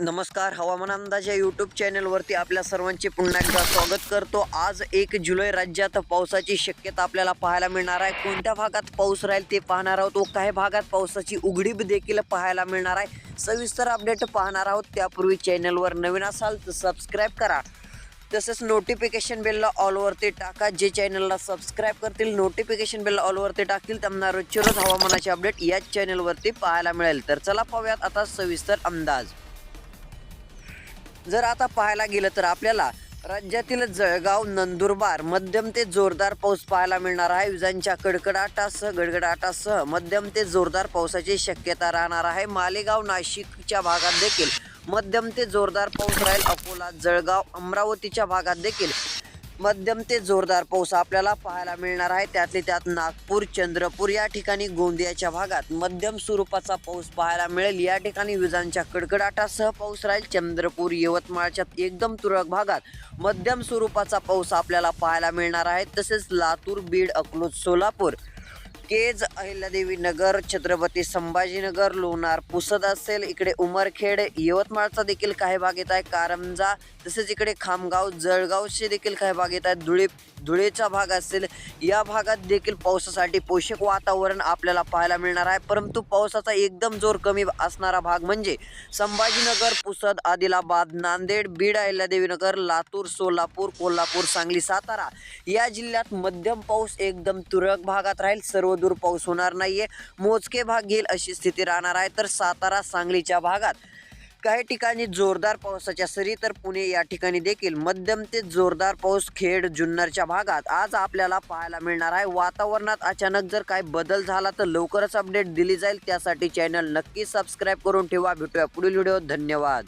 नमस्कार हवामान अंदाज या यूट्यूब चॅनलवरती आपल्या सर्वांचे पुन्हा एकदा स्वागत करतो. आज एक जुलै राज्यात पावसाची शक्यता आपल्याला पाहायला मिळणार आहे. कोणत्या भागात पाऊस राहील ते पाहणार आहोत व काही भागात पावसाची उघडीप देखील पाहायला मिळणार आहे. सविस्तर अपडेट पाहणार आहोत. त्यापूर्वी चॅनलवर नवीन असाल तर सबस्क्राईब करा. तसेच नोटिफिकेशन बेलला ऑलवरती टाका. जे चॅनलला सबस्क्राईब करतील नोटिफिकेशन बेल ऑलवरती टाकतील त्यांना रोजच्या रोज हवामानाचे अपडेट याच चॅनलवरती पाहायला मिळेल. तर चला पाहूयात आता सविस्तर अंदाज. जर आता पाहायला गेलं तर आपल्याला राज्यातील जळगाव नंदुरबार मध्यम ते जोरदार पाऊस पाहायला मिळणार आहे. विजांच्या कडकडाटासह गडगडाटासह मध्यम ते जोरदार पावसाची शक्यता राहणार आहे. मालेगाव नाशिकच्या भागात देखील मध्यम ते जोरदार पाऊस राहील. अकोला जळगाव अमरावतीच्या भागात देखील मध्यम ते जोरदार पाऊस आपल्याला पाहायला मिळणार आहे. त्यातले त्यात नागपूर चंद्रपूर या ठिकाणी गोंदियाच्या भागात मध्यम स्वरूपाचा पाऊस पाहायला मिळेल. या ठिकाणी विजांच्या कडकडाटासह पाऊस राहील. चंद्रपूर यवतमाळच्या एकदम तुरळक भागात मध्यम स्वरूपाचा पाऊस आपल्याला पाहायला मिळणार आहे. तसेच लातूर बीड अकलूज सोलापूर केज अहिल्यादेवी नगर छत्रपती संभाजीनगर लोणार पुसद असेल इकडे उमरखेड यवतमाळचा देखील काही भाग येत आहे कारंजा तसेच इकडे खामगाव जळगावचे देखील काही भाग येत आहेत धुळे धुळेचा भाग असेल या भागात देखील पावसासाठी पोषक वातावरण आपल्याला पाहायला मिळणार आहे. परंतु पावसाचा एकदम जोर कमी असणारा भाग म्हणजे संभाजीनगर पुसद आदिलाबाद नांदेड बीड अहिल्यादेवीनगर लातूर सोलापूर कोल्हापूर सांगली सातारा या जिल्ह्यात मध्यम पाऊस एकदम तुरळक भागात राहील. सर्व दूर पाऊस होणार नाहीये. मोजके भाग घेईल अशी स्थिती राहणार आहे. तर सातारा सांगलीच्या भागात काही ठिकाणी जोरदार पावसाच्या सरी तर पुणे या ठिकाणी देखील मध्यम ते जोरदार पाऊस खेड जुन्नरच्या भागात आज आपल्याला पाहायला मिळणार आहे. वातावरणात अचानक जर काय बदल झाला तर लवकरच अपडेट दिली जाईल. त्यासाठी चॅनल नक्की सबस्क्राईब करून ठेवा. भेटूया पुढील व्हिडिओ धन्यवाद.